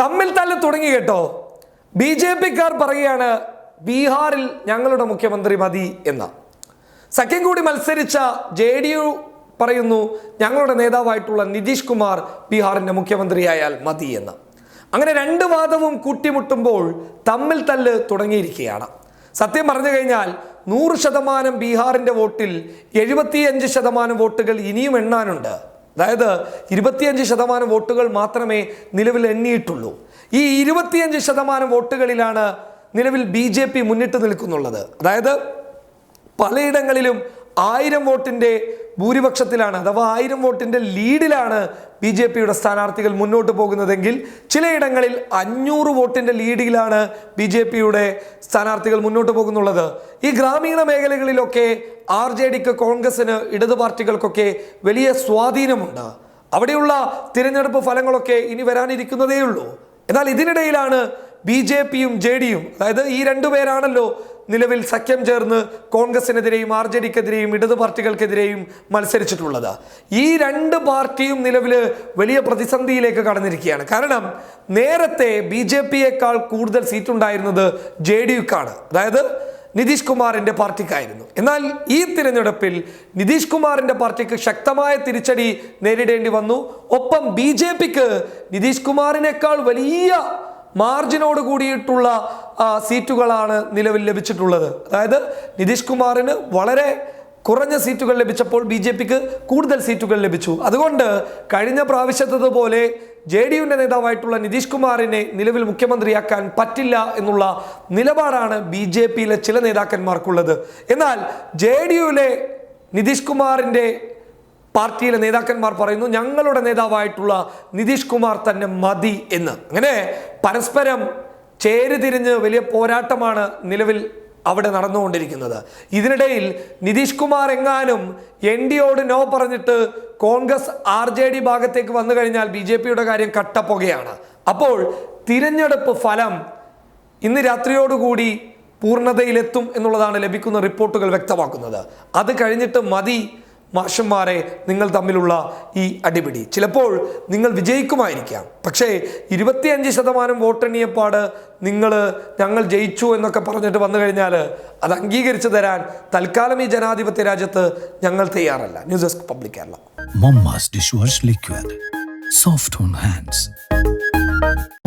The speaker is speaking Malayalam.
തമ്മിൽ തല്ല് തുടങ്ങി കേട്ടോ. ബി ജെ പിക്കാർ പറയുകയാണ് ബീഹാറിൽ ഞങ്ങളുടെ മുഖ്യമന്ത്രി മതി എന്ന. സഖ്യം കൂടി മത്സരിച്ച ജെ ഡി യു പറയുന്നു ഞങ്ങളുടെ നേതാവായിട്ടുള്ള നിതീഷ് കുമാർ ബീഹാറിന്റെ മുഖ്യമന്ത്രിയായാൽ മതി എന്ന്. അങ്ങനെ രണ്ട് വാദവും കൂട്ടിമുട്ടുമ്പോൾ തമ്മിൽ തല്ല് തുടങ്ങിയിരിക്കുകയാണ്. സത്യം പറഞ്ഞു കഴിഞ്ഞാൽ നൂറ് ശതമാനം ബീഹാറിന്റെ വോട്ടിൽ എഴുപത്തിയഞ്ച് ശതമാനം വോട്ടുകൾ ഇനിയും എണ്ണാനുണ്ട്. അതായത് ഇരുപത്തിയഞ്ച് ശതമാനം വോട്ടുകൾ മാത്രമേ നിലവിൽ എണ്ണിയിട്ടുള്ളൂ. ഈ ഇരുപത്തിയഞ്ച് ശതമാനം വോട്ടുകളിലാണ് നിലവിൽ ബി ജെ പി മുന്നിട്ട് നിൽക്കുന്നുള്ളത്. അതായത് പലയിടങ്ങളിലും ആയിരം വോട്ടിന്റെ ഭൂരിപക്ഷത്തിലാണ് അഥവാ ആയിരം വോട്ടിന്റെ ലീഡിലാണ് ബി ജെ പിയുടെ സ്ഥാനാർത്ഥികൾ മുന്നോട്ട് പോകുന്നതെങ്കിൽ ചിലയിടങ്ങളിൽ അഞ്ഞൂറ് വോട്ടിന്റെ ലീഡിലാണ് ബി ജെ പിയുടെ സ്ഥാനാർത്ഥികൾ മുന്നോട്ട് പോകുന്നുള്ളത്. ഈ ഗ്രാമീണ മേഖലകളിലൊക്കെ ആർ ജെ ഡിക്ക് കോൺഗ്രസിന് ഇടതു പാർട്ടികൾക്കൊക്കെ വലിയ സ്വാധീനമുണ്ട്. അവിടെയുള്ള തിരഞ്ഞെടുപ്പ് ഫലങ്ങളൊക്കെ ഇനി വരാനിരിക്കുന്നതേ ഉള്ളൂ എന്നാൽ ഇതിനിടയിലാണ് ബി ജെ പിയും ജെ ഡിയും അതായത് ഈ രണ്ടുപേരാണല്ലോ നിലവിൽ സഖ്യം ചേർന്ന് കോൺഗ്രസിനെതിരെയും ആർ ജെ ഡിക്കെതിരെയും ഇടതു പാർട്ടികൾക്കെതിരെയും മത്സരിച്ചിട്ടുള്ളത്. ഈ രണ്ട് പാർട്ടിയും നിലവിൽ വലിയ പ്രതിസന്ധിയിലേക്ക് കടന്നിരിക്കുകയാണ്. കാരണം നേരത്തെ ബി ജെ പിയേക്കാൾ കൂടുതൽ സീറ്റ് ഉണ്ടായിരുന്നത് ജെ ഡി യുക്കാണ്. അതായത് നിതീഷ് കുമാറിന്റെ പാർട്ടിക്കായിരുന്നു. എന്നാൽ ഈ തിരഞ്ഞെടുപ്പിൽ നിതീഷ് കുമാറിന്റെ പാർട്ടിക്ക് ശക്തമായ തിരിച്ചടി നേരിടേണ്ടി വന്നു. ഒപ്പം ബി ജെ പിക്ക് നിതീഷ് കുമാറിനേക്കാൾ വലിയ മാർജിനോട് കൂടിയിട്ടുള്ള സീറ്റുകളാണ് നിലവിൽ ലഭിച്ചിട്ടുള്ളത്. അതായത് നിതീഷ് കുമാറിന് വളരെ കുറഞ്ഞ സീറ്റുകൾ ലഭിച്ചപ്പോൾ ബി ജെ പിക്ക് കൂടുതൽ സീറ്റുകൾ ലഭിച്ചു. അതുകൊണ്ട് കഴിഞ്ഞ പ്രാവശ്യത്തതുപോലെ ജെ ഡി യുവിന്റെ നേതാവായിട്ടുള്ള നിതീഷ് കുമാറിനെ നിലവിൽ മുഖ്യമന്ത്രിയാക്കാൻ പറ്റില്ല എന്നുള്ള നിലപാടാണ് ബി ജെ പിയിലെ ചില നേതാക്കന്മാർക്കുള്ളത്. എന്നാൽ ജെ ഡി യുവിലെ നിതീഷ് കുമാറിന്റെ പാർട്ടിയിലെ നേതാക്കന്മാർ പറയുന്നു ഞങ്ങളുടെ നേതാവായിട്ടുള്ള നിതീഷ് കുമാർ തന്നെ മതി എന്ന്. അങ്ങനെ പരസ്പരം ചേരിതിരിഞ്ഞ് വലിയ പോരാട്ടമാണ് നിലവിൽ അവിടെ നടന്നുകൊണ്ടിരിക്കുന്നത്. ഇതിനിടയിൽ നിതീഷ് കുമാർ എങ്ങാനും എൻ ഡിയോട് നോ പറഞ്ഞിട്ട് കോൺഗ്രസ് ആർ ജെ ഡി ഭാഗത്തേക്ക് വന്നു കഴിഞ്ഞാൽ ബി ജെ പിയുടെ കാര്യം കട്ടപ്പുകയാണ്. അപ്പോൾ തിരഞ്ഞെടുപ്പ് ഫലം ഇന്ന് രാത്രിയോടുകൂടി പൂർണതയിലെത്തും എന്നുള്ളതാണ് ലഭിക്കുന്ന റിപ്പോർട്ടുകൾ വ്യക്തമാക്കുന്നത്. അത് കഴിഞ്ഞിട്ട് മതി മാഷന്മാരെ നിങ്ങൾ തമ്മിലുള്ള ഈ അടിപിടി. ചിലപ്പോൾ നിങ്ങൾ വിജയിക്കുമായിരിക്കാം. പക്ഷേ ഇരുപത്തിയഞ്ച് ശതമാനം വോട്ടെണ്ണിയപ്പാട് നിങ്ങൾ ഞങ്ങൾ ജയിച്ചു എന്നൊക്കെ പറഞ്ഞിട്ട് വന്നു കഴിഞ്ഞാൽ അത് അംഗീകരിച്ചു തരാൻ തൽക്കാലം ഈ ജനാധിപത്യ രാജ്യത്ത് ഞങ്ങൾ തയ്യാറല്ല. News desk public Kerala. Soft dishwash